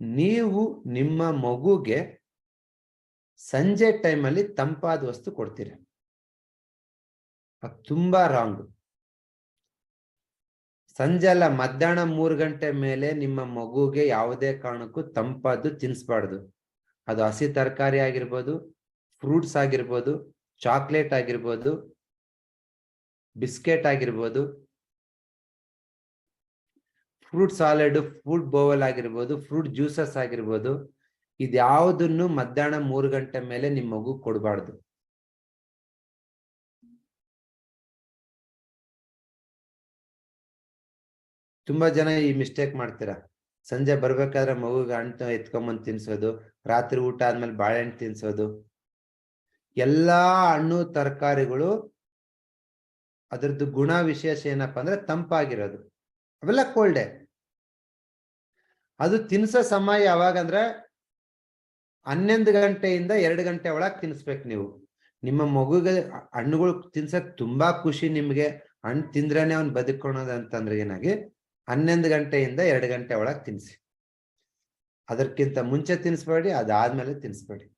ನೀವು ನಿಮ್ಮ ಮಗುಗೆ ಸಂಜೆ ಟೈಮಲ್ಲಿ ತಂಪಾದ ವಸ್ತು ಕೊಡ್ತೀರ. ಅದು ತುಂಬಾ ರಾಂಗ್ ಸಂಜೆ ಅಲ್ಲ, ಮಧ್ಯಾಹ್ನ ಮೂರು ಗಂಟೆ ಮೇಲೆ ನಿಮ್ಮ ಮಗುಗೆ ಯಾವುದೇ ಕಾರಣಕ್ಕೂ ತಂಪಾದ್ದು ತಿನ್ಸ್ಬಾರ್ದು. ಅದು ಹಸಿ ತರಕಾರಿ ಆಗಿರ್ಬೋದು ಫ್ರೂಟ್ಸ್ ಆಗಿರ್ಬೋದು ಚಾಕ್ಲೇಟ್ ಆಗಿರ್ಬೋದು ಬಿಸ್ಕೆಟ್ ಆಗಿರ್ಬೋದು ಫ್ರೂಟ್ ಸಾಲೆಡ್, ಫ್ರೂಟ್ ಬೋವಲ್ ಆಗಿರ್ಬೋದು, ಫ್ರೂಟ್ ಜ್ಯೂಸಸ್ ಆಗಿರ್ಬೋದು, ಇದ್ಯಾವುದನ್ನು ಮಧ್ಯಾಹ್ನ ಮೂರು ಗಂಟೆ ಮೇಲೆ ನಿಮ್ಮ ಮಗು ಕೊಡಬಾರ್ದು. ತುಂಬಾ ಜನ ಈ ಮಿಸ್ಟೇಕ್ ಮಾಡ್ತೀರಾ? ಸಂಜೆ ಬರ್ಬೇಕಾದ್ರೆ ಮಗುಗೆ ಹಣ್ಣು ಎತ್ಕೊಂಬಂದು ತಿನ್ಸೋದು, ರಾತ್ರಿ ಊಟ ಆದ್ಮೇಲೆ ಬಾಳೆಹಣ್ಣು ತಿನ್ಸೋದು. ಎಲ್ಲಾ ಹಣ್ಣು, ತರಕಾರಿಗಳು ಅದರದ್ದು ಗುಣ ವಿಶೇಷ ಏನಪ್ಪಾ ಅಂದ್ರೆ ತಂಪಾಗಿರೋದು. ಅವೆಲ್ಲ ಕೋಲ್ಡೆ ಅದು ತಿನ್ಸೋ ಸಮಯ ಯಾವಾಗಂದ್ರೆ ಹನ್ನೊಂದು ಗಂಟೆಯಿಂದ ಎರಡು ಗಂಟೆ ಒಳಗೆ ತಿನ್ಸ್ಬೇಕು ನೀವು. ನಿಮ್ಮ ಮಗುಗೆ ಹಣ್ಣುಗಳು ತಿನ್ಸಕ್ ತುಂಬಾ ಖುಷಿ ನಿಮ್ಗೆ. ಹಣ್ಣು ತಿಂದ್ರೇನೆ ಅವ್ನು ಬದುಕೋಣದ ಅಂತಂದ್ರೆ ಏನಾಗಿ ಹನ್ನೊಂದು ಗಂಟೆಯಿಂದ ಎರಡು ಗಂಟೆ ಒಳಗೆ ತಿನ್ಸಿ. ಅದಕ್ಕಿಂತ ಮುಂಚೆ ತಿನ್ಸ್ಬೇಡಿ, ಅದಾದ್ಮೇಲೆ ತಿನ್ಸ್ಬೇಡಿ.